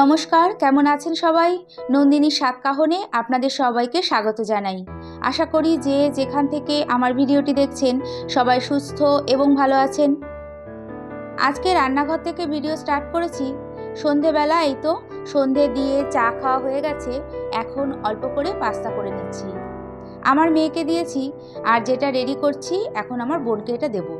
নমস্কার, কেমন আছেন সবাই? নন্দিনী সাতকাহনে আপনাদের সবাইকে স্বাগত জানাই। আশা করি যে যেখান থেকে আমার ভিডিওটি দেখছেন, সবাই সুস্থ এবং ভালো আছেন। আজকে রান্নাঘর থেকে ভিডিও স্টার্ট করেছি। সন্ধেবেলা এই তো সন্ধে দিয়ে চা খাওয়া হয়ে গেছে, এখন অল্প করে পাস্তা করে নিচ্ছি। আমার মেয়েকে দিয়েছি, আর যেটা রেডি করছি, এখন আমার বোনকে এটা দেবো।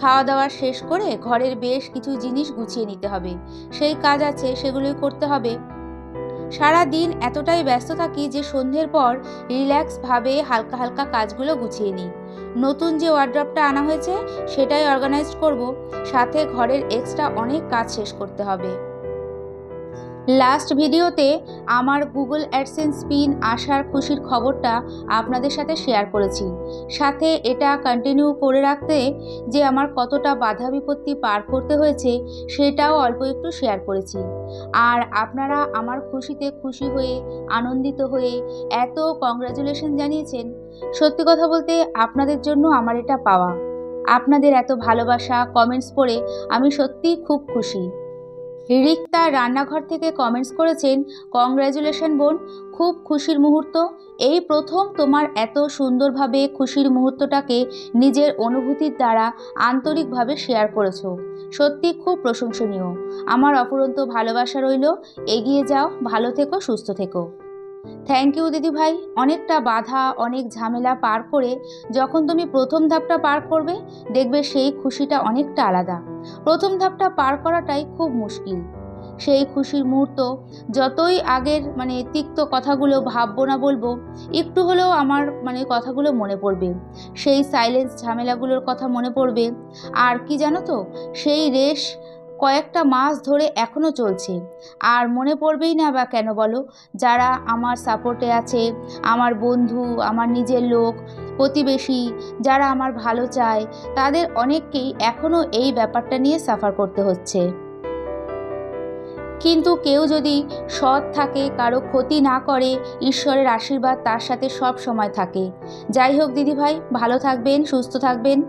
খাওয়া দাওয়া শেষ করে ঘরের বেশ কিছু জিনিস গুছিয়ে নিতে হবে। সেই কাজ আছে, সেগুলোই করতে হবে। সারা দিন এতটাই ব্যস্ত থাকি যে সন্ধ্যের পর রিল্যাক্সভাবে হালকা হালকা কাজগুলো গুছিয়ে নিই। নতুন যে ওয়ার্ড্রপটা আনা হয়েছে, সেটাই অর্গানাইজ করব। সাথে ঘরের এক্সট্রা অনেক কাজ শেষ করতে হবে। লাস্ট ভিডিওতে আমার গুগল অ্যাডসেন্স পিন আসার খুশির খবরটা আপনাদের সাথে শেয়ার করেছি। সাথে এটা কন্টিনিউ করে রাখতে যে আমার কতটা বাধা বিপত্তি পার করতে হয়েছে সেটাও অল্প একটু শেয়ার করেছি। আর আপনারা আমার খুশিতে খুশি হয়ে, আনন্দিত হয়ে এত কংগ্রাচুলেশন জানিয়েছেন, সত্যি কথা বলতে আপনাদের জন্য আমার এটা পাওয়া। আপনাদের এত ভালোবাসা কমেন্টস পড়ে আমি সত্যিই খুব খুশি। রিক্তা রান্নাঘর থেকে কমেন্টস করেছেন কংগ্র্যাচুলেশন বোন, খুব খুশির মুহূর্ত। এই প্রথম তোমার এত সুন্দরভাবে খুশির মুহূর্তটাকে নিজের অনুভূতির দ্বারা আন্তরিকভাবে শেয়ার করেছ। সত্যি খুব প্রশংসনীয়। আমার অপরন্ত ভালোবাসা রইল। এগিয়ে যাও, ভালো থেকো, সুস্থ থেকো। থ্যাংক ইউ দিদি ভাই অনেকটা বাধা, অনেক ঝামেলা পার করে যখন তুমি প্রথম ধাপটা পার করবে, দেখবে সেই খুশিটা অনেকটা আলাদা। প্রথম ধাপটা পার করাটাই খুব মুশকিল। সেই খুশির মুহূর্ত, যতই আগের মানে তিক্ত কথাগুলো ভাববো না বলব, একটু হলেও আমার মানে কথাগুলো মনে পড়বে। সেই সাইলেন্স ঝামেলাগুলোর কথা মনে পড়বে। আর কি জানো তো, সেই রেশ কয়েকটা মাস ধরে এখনও চলছে। আর মনে পড়বেই না বা কেন বলো? যারা আমার সাপোর্টে আছে, আমার বন্ধু, আমার নিজের লোক, প্রতিবেশী, যারা আমার ভালো চায়, তাদের অনেককেই এখনও এই ব্যাপারটা নিয়ে সাফার করতে হচ্ছে। কিন্তু কেউ যদি সৎ থাকে, কারও ক্ষতি না করে, ঈশ্বরের আশীর্বাদ তার সাথে সব সময় থাকে। যাই হোক, দিদিভাই, ভালো থাকবেন, সুস্থ থাকবেন।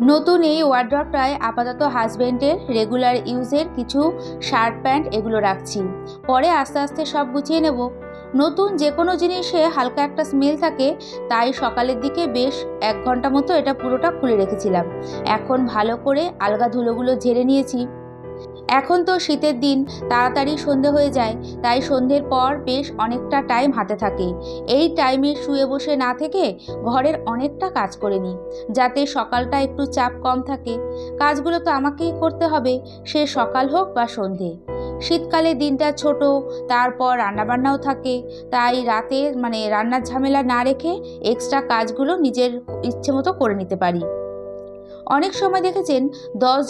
নতুন এই ওয়ার্ড্রপটায় আপাতত হাজব্যান্ডের রেগুলার ইউজের কিছু শার্ট প্যান্ট এগুলো রাখছি। পরে আস্তে আস্তে সব গুছিয়ে নেব। নতুন যে কোনো জিনিসে হালকা একটা স্মেল থাকে, তাই সকালের দিকে বেশ এক ঘণ্টা মতো এটা পুরোটা খুলে রেখেছিলাম। এখন ভালো করে আলগা ধুলোগুলো ঝেড়ে নিয়েছি। এখন তো শীতের দিন, তাড়াতাড়ি সন্ধে হয়ে যায়, তাই সন্ধ্যের পর বেশ অনেকটা টাইম হাতে থাকে। এই টাইমে শুয়ে বসে না থেকে ঘরের অনেকটা কাজ করে নিই, যাতে সকালটা একটু চাপ কম থাকে। কাজগুলো তো আমাকেই করতে হবে, সে সকাল হোক বা সন্ধে। শীতকালে দিনটা ছোট, তারপর রান্নাবান্নাও থাকে, তাই রাতে মানে রান্নার ঝামেলা না রেখে এক্সট্রা কাজগুলো নিজের ইচ্ছে মতো করে নিতে পারি। অনেক সময় দেখেছেন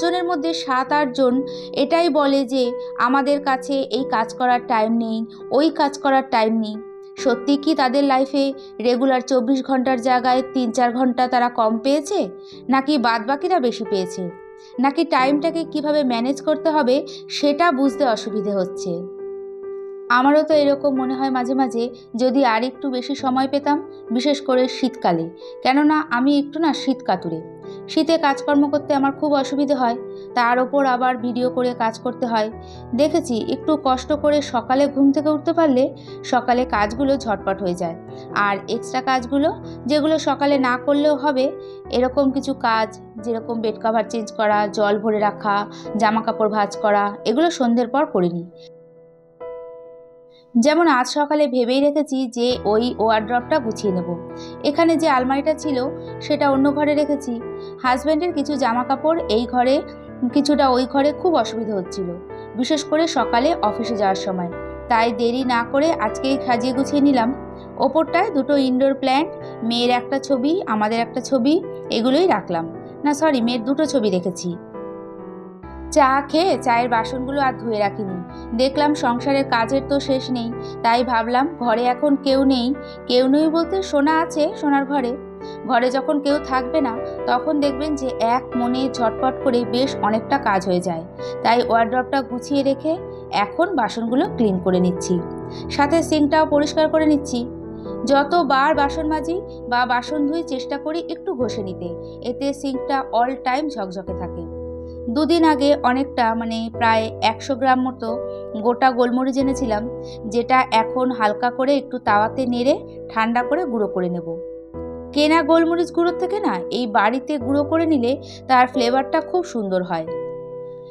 জনের মধ্যে সাত আটজন এটাই বলে যে আমাদের কাছে এই কাজ করার টাইম নেই, ওই কাজ করার টাইম নেই। সত্যি কি তাদের লাইফে রেগুলার চব্বিশ ঘণ্টার জায়গায় তিন, চার ঘণ্টা তারা কম পেয়েছে? নাকি বাদবাকিরা বেশি পেয়েছে? নাকি টাইমটাকে কীভাবে ম্যানেজ করতে হবে সেটা বুঝতে অসুবিধে হচ্ছে? আমারও তো এরকম মনে হয় মাঝে মাঝে যদি আর একটু বেশি সময় পেতাম, বিশেষ করে শীতকালে। কেননা আমি একটু না শীত কাতুরে। শীতে কাজকর্ম করতে আমার খুব অসুবিধে হয়, তার ওপর আবার ভিডিও করে কাজ করতে হয়। দেখেছি, একটু কষ্ট করে সকালে ঘুম থেকে উঠতে পারলে সকালে কাজগুলো ঝটপট হয়ে যায়। আর এক্সট্রা কাজগুলো, যেগুলো সকালে না করলেও হবে, এরকম কিছু কাজ, যেরকম বেড কাভার চেঞ্জ করা, জল ভরে রাখা জামা কাপড় ভাজ করা, এগুলো সন্ধ্যের পর করিনি। যেমন আজ সকালে ভেবেই রেখেছি যে ওই ওয়ারড্রপটা গুছিয়ে নেব। এখানে যে আলমারিটা ছিল, সেটা অন্য ঘরে রেখেছি। হাজব্যান্ডের কিছু জামা কাপড় এই ঘরে, কিছুটা ওই ঘরে খুব অসুবিধা হচ্ছিল, বিশেষ করে সকালে অফিসে যাওয়ার সময়। তাই দেরি না করে আজকেই সাজিয়ে গুছিয়ে নিলাম। ওপরটায় দুটো ইনডোর প্ল্যান্ট মেয়ের একটা ছবি, আমাদের একটা ছবি, এগুলোই রাখলাম। না সরি মেয়ের দুটো ছবি রেখেছি। চা খেয়ে চায়ের বাসনগুলো আর ধুয়ে রাখিনি। দেখলাম সংসারের কাজের তো শেষ নেই, তাই ভাবলাম ঘরে এখন কেউ নেই। কেউ নেই বলতে সোনা আছে সোনার ঘরে। ঘরে যখন কেউ থাকবে না, তখন দেখবেন যে এক মনে ঝটপট করে বেশ অনেকটা কাজ হয়ে যায়। তাই ওয়ার্ড্রপটা গুছিয়ে রেখে এখন বাসনগুলো ক্লিন করে নিচ্ছি। সাথে সিঙ্কটাও পরিষ্কার করে নিচ্ছি। যতবার বাসন মাজি বা বাসন ধুই চেষ্টা করি একটু ঘষে নিতে। এতে সিঙ্কটা অল টাইম ঝকঝকে থাকে। দুদিন আগে অনেকটা মানে প্রায় একশো গ্রাম মতো গোটা গোলমরিচ এনেছিলাম, যেটা এখন হালকা করে একটু তাওয়াতে নেড়ে, ঠান্ডা করে গুঁড়ো করে নেব। কেনা গোলমরিচ গুঁড়োর থেকে না, এই বাড়িতে গুঁড়ো করে নিলে তার ফ্লেভারটা খুব সুন্দর হয়।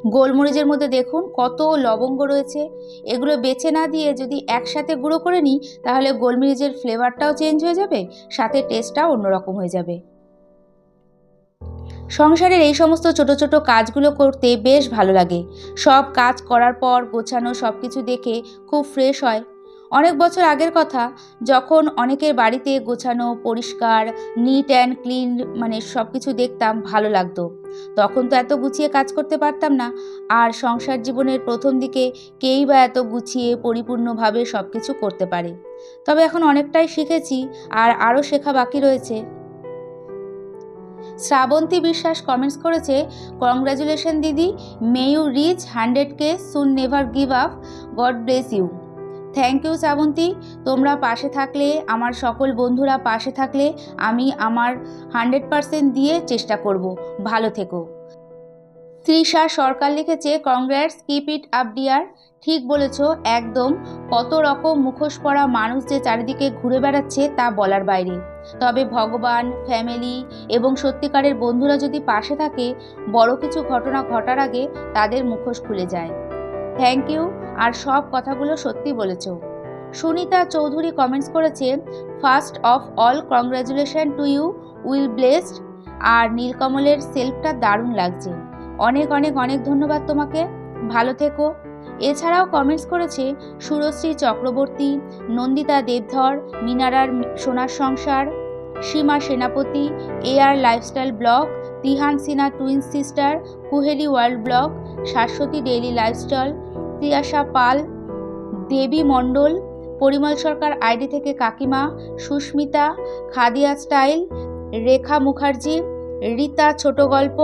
গোলমরিচের মধ্যে দেখুন কত লবঙ্গ রয়েছে। এগুলো বেছে না দিয়ে যদি একসাথে গুঁড়ো করে নিই, তাহলে গোলমরিচের ফ্লেভারটাও চেঞ্জ হয়ে যাবে, সাথে টেস্টটাও অন্যরকম হয়ে যাবে। সংসারের এই সমস্ত ছোট ছোট কাজগুলো করতে বেশ ভালো লাগে। সব কাজ করার পর গোছানো সব কিছু দেখে খুব ফ্রেশ হয়। অনেক বছর আগের কথা, যখন অনেকের বাড়িতে গোছানো, পরিষ্কার নিট অ্যান্ড ক্লিন মানে সব কিছু দেখতাম, ভালো লাগতো। তখন তো এত গুছিয়ে কাজ করতে পারতাম না। আর সংসার জীবনের প্রথম দিকে কেই বা এত গুছিয়ে, পরিপূর্ণভাবে সব কিছু করতে পারে। তবে এখন অনেকটাই শিখেছি, আর আরও শেখা বাকি রয়েছে। শ্রাবন্তী বিশ্বাস কমেন্টস করেছে কংগ্রাচুলেশন দিদি। May you reach hundred K soon never give up God bless you thank you Srabanti. তোমরা পাশে থাকলে, আমার সকল বন্ধুরা পাশে থাকলে, আমি আমার হান্ড্রেড পারসেন্ট দিয়ে চেষ্টা করব। ভালো থেকো। তৃষা সরকার লিখেছে congrats keep it up dear ঠিক বলেছ, একদম। কত রকম মুখোশ পরা মানুষ যে চারিদিকে ঘুরে বেড়াচ্ছে তা বলার বাইরে। তবে ভগবান ফ্যামিলি এবং সত্যিকারের বন্ধুরা যদি পাশে থাকে, বড় কিছু ঘটনা ঘটার আগে তাদের মুখোশ খুলে যায়। থ্যাংক ইউ আর সব কথাগুলো সত্যি বলেছ। সুনিতা চৌধুরী কমেন্টস করেছে first of all congratulation to you will blessed আর নীলকমলের সেলফটা দারুণ লাগছে। অনেক অনেক অনেক ধন্যবাদ তোমাকে। ভালো থেকো। এছাড়াও কমেন্টস করেছে সুরশ্রী চক্রবর্তী, নন্দিতা দেবধর, মিনারার সোনার সংসার, Seema Senapati AR lifestyle blog Tihan Sina twin sister Kuheli world blog Shashwati daily lifestyle Tiasha Paul, Debi Mondal, Parimal Sarkar ID থেকে কাকিমা, সুস্মিতা, খাদিয়া স্টাইল, রেখা মুখার্জি, রীতা ছোট গল্প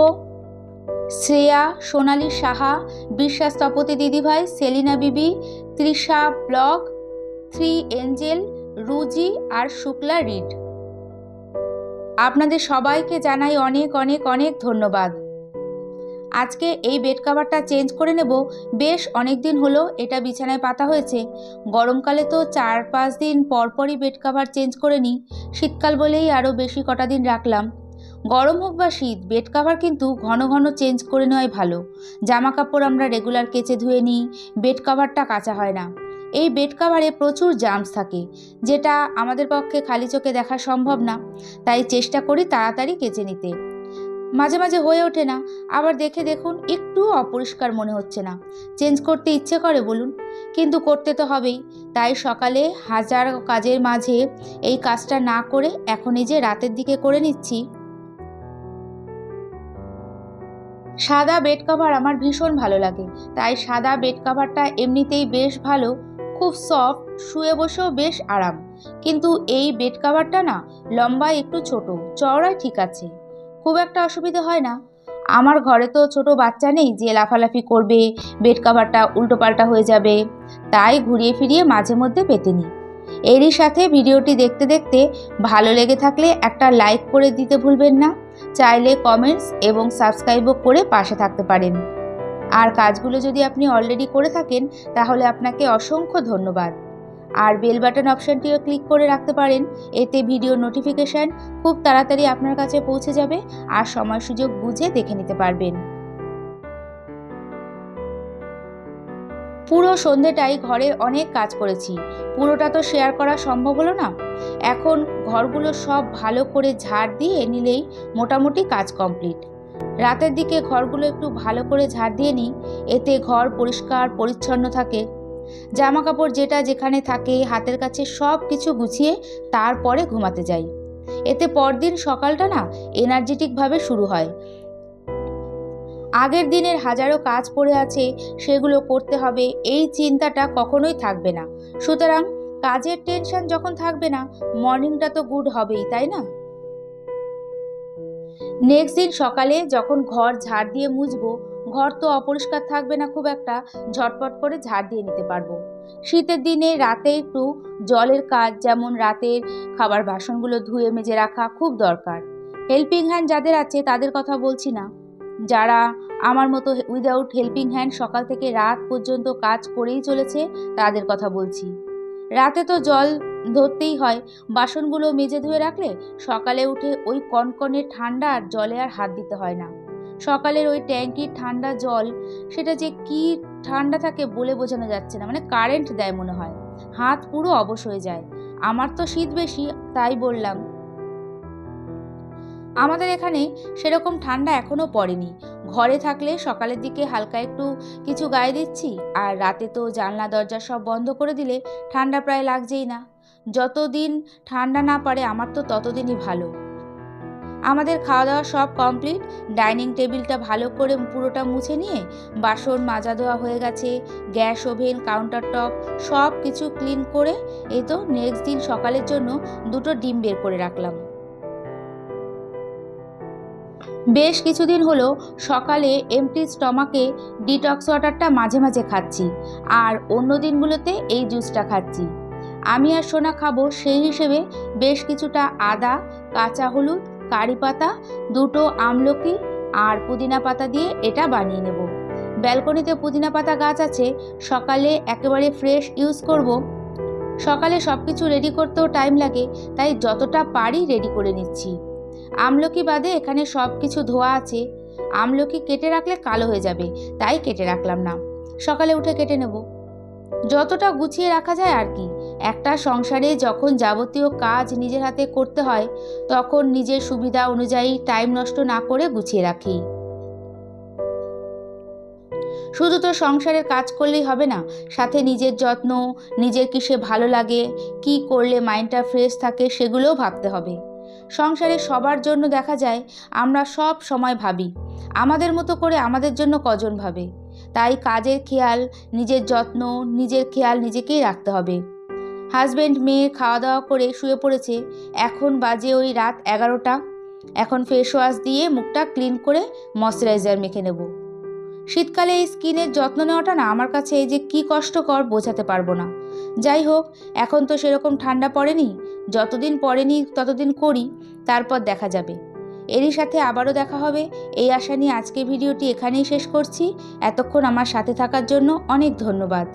শ্রেয়া, সোনালী সাহা, বিশ্বাস তপতি দিদিভাই, সেলিনা বিবি, তৃষা ব্লক, থ্রি এঞ্জেল, রুজি আর শুক্লা রিড। আপনাদের সবাইকে জানাই অনেক অনেক অনেক ধন্যবাদ। আজকে এই বেড কাভারটা চেঞ্জ করে নেব। বেশ অনেক দিন হলো এটা বিছানায় পাতা হয়েছে। গরমকালে তো চার পাঁচ দিন পরপরই বেড কাভার চেঞ্জ করে নিই। শীতকাল বলেই আরও বেশি কটা দিন রাখলাম। গরম হোক বা শীত বেড কাভার কিন্তু ঘন ঘন চেঞ্জ করে নেওয়াই ভালো। জামা কাপড় আমরা রেগুলার কেচে ধুয়ে নিই বেড কাভারটা কাঁচা হয় না। এই বেড কাভারে প্রচুর জামস থাকে, যেটা আমাদের পক্ষে খালি চোখে দেখা সম্ভব না, তাই চেষ্টা করি তাড়াতাড়ি কেচে নিতে। মাঝে মাঝে হয়ে ওঠে না, আবার দেখে দেখুন একটু অপরিষ্কার মনে হচ্ছে না। চেঞ্জ করতে ইচ্ছে করে বলুন, কিন্তু করতে তো হবেই। তাই সকালে হাজার কাজের মাঝে এই কাজটা না করে এখন এই যে রাতের দিকে করে নিচ্ছি সাদা বেড কভার আমার ভীষণ ভালো লাগে। তাই সাদা বেড কাভারটা এমনিতেই বেশ ভালো, খুব সফট শুয়ে বসেও বেশ আরাম। কিন্তু এই বেড কাভারটা না লম্বায় একটু ছোট, চওড়ায় ঠিক আছে। খুব একটা অসুবিধা হয় না। আমার ঘরে তো ছোট বাচ্চা নেই, যে লাফালাফি করবে বেড কাভারটা উল্টোপাল্টা হয়ে যাবে। তাই ঘুরিয়ে ফিরিয়ে মাঝে মধ্যে পেতে নিই। এরই সাথে ভিডিওটি দেখতে দেখতে ভালো লেগে থাকলে একটা লাইক করে দিতে ভুলবেন না। চাইলে কমেন্টস এবং সাবস্ক্রাইবও করে পাশে থাকতে পারেন। আর কাজগুলো যদি আপনি অলরেডি করে থাকেন, তাহলে আপনাকে অসংখ্য ধন্যবাদ। আর বেল বাটন অপশানটিও ক্লিক করে রাখতে পারেন, এতে ভিডিও নোটিফিকেশান খুব তাড়াতাড়ি আপনার কাছে পৌঁছে যাবে আর সময় সুযোগ বুঝে দেখে নিতে পারবেন। পুরো সন্ধেটাই ঘরে অনেক কাজ করেছি। পুরোটা তো শেয়ার করা সম্ভব হলো না। এখন ঘরগুলো সব ভালো করে ঝাড় দিয়ে নিলেই মোটামুটি কাজ কমপ্লিট রাতের দিকে ঘরগুলো একটু ভালো করে ঝাড় দিয়ে নিই, এতে ঘর পরিষ্কার, পরিচ্ছন্ন থাকে। জামা কাপড় যেটা যেখানে থাকে, হাতের কাছে সব কিছু গুছিয়ে তারপরে ঘুমাতে যাই। এতে পরদিন সকালটা না এনার্জেটিকভাবে শুরু হয়। আগের দিনের হাজারো কাজ পড়ে আছে, সেগুলো করতে হবে, এই চিন্তাটা কখনোই থাকবে না। সুতরাং কাজের টেনশন যখন থাকবে না, মর্নিংটা তো গুড হবেই, তাই না? নেক্সট দিন সকালে যখন ঘর ঝাড় দিয়ে মুছবো, ঘর তো অপরিষ্কার থাকবে না খুব একটা, ঝটপট করে ঝাড় দিয়ে নিতে পারব। শীতের দিনে রাতে একটু জলের কাজ, যেমন রাতের খাবার বাসনগুলো ধুয়ে মেজে রাখা খুব দরকার। হেল্পিং হ্যান্ড যাদের আছে, তাদের কথা বলছি না। যারা আমার মতো উইদাউট হেল্পিং হ্যান্ড সকাল থেকে রাত পর্যন্ত কাজ করেই চলেছে, তাদের কথা বলছি। রাতে তো জল ধরতেই হয়, বাসনগুলো মেজে ধুয়ে রাখলে সকালে উঠে ওই কনকনে ঠান্ডা আর জলে আর হাত দিতে হয় না। সকালের ওই ট্যাঙ্কির ঠান্ডা জল, সেটা যে কি ঠান্ডা থাকে বলে বোঝানো যাচ্ছে না মানে কারেন্ট দেয় মনে হয়। হাত পুরো অবশ হয়ে যায়। আমার তো শীত বেশি, তাই বললাম আমাদের এখানে সেরকম ঠান্ডা এখনও পড়েনি। ঘরে থাকলে সকালের দিকে হালকা একটু কিছু গায়ে দিচ্ছি, আর রাতে তো জানলা, দরজা সব বন্ধ করে দিলে ঠান্ডা প্রায় লাগছেই না। যতদিন ঠান্ডা না পারে আমার তো ততদিনই ভালো। আমাদের খাওয়া দাওয়া সব কমপ্লিট। ডাইনিং টেবিলটা ভালো করে পুরোটা মুছে নিয়ে বাসন মাজা ধোয়া হয়ে গেছে, গ্যাস ওভেন, কাউন্টার টপ সব কিছু ক্লিন করে এই তো নেক্সট দিন সকালের জন্য দুটো ডিম বের করে রাখলাম। বেশ কিছুদিন হলো সকালে এমটি স্টমাকে ডিটক্স ওয়াটারটা মাঝে মাঝে খাচ্ছি, আর অন্য দিনগুলোতে এই জুসটা খাচ্ছি। আমি আর সোনা খাব সেই হিসেবে বেশ কিছুটা আদা, কাঁচা হলুদ, কারি পাতা, দুটো আমলকি আর পুদিনা পাতা দিয়ে এটা বানিয়ে নেব। ব্যালকনিতে পুদিনা পাতা গাছ আছে, সকালে একেবারে ফ্রেশ ইউজ করব। সকালে সব কিছু রেডি করতেও টাইম লাগে, তাই যতটা পারি রেডি করে নিচ্ছি। আমলকি বাদে এখানে সব কিছু ধোয়া আছে। আমলকি কেটে রাখলে কালো হয়ে যাবে, তাই কেটে রাখলাম না। সকালে উঠে কেটে নেব। যতটা গুছিয়ে রাখা যায় আর কি। একটা সংসারে যখন যাবতীয় কাজ নিজের হাতে করতে হয়, তখন নিজের সুবিধা অনুযায়ী টাইম নষ্ট না করে গুছিয়ে রাখি। শুধু তো সংসারের কাজ করলেই হবে না, সাথে নিজের যত্ন, নিজের কিসে ভালো লাগে, কি করলে মাইন্ডটা ফ্রেশ থাকে সেগুলোও ভাবতে হবে। সংসারে সবার জন্য দেখা যায়, আমরা সব সময় ভাবি, আমাদের মতো করে আমাদের জন্য কজন ভাবে? তাই কাজের খেয়াল, নিজের যত্ন, নিজের খেয়াল নিজেকেই রাখতে হবে। হাজব্যান্ড মেয়ে খাওয়া দাওয়া করে শুয়ে পড়েছে, এখন বাজে ওই রাত এগারোটা। এখন ফেস ওয়াশ দিয়ে মুখটা ক্লিন করে ময়শ্চারাইজার মেখে নেব। শীতকালে এই স্কিনের যত্ন নেওয়াটা না আমার কাছে এই যে কী কষ্টকর বোঝাতে পারব না। যাই হোক, এখন তো সেরকম ঠান্ডা পড়েনি, যতদিন পড়েনি ততদিন করি, তারপর দেখা যাবে। এরই সাথে আবারও দেখা হবে। এই আশা নিয়ে আজকে ভিডিওটি এখানেই শেষ করছি। এতক্ষণ আমার সাথে থাকার জন্য অনেক ধন্যবাদ।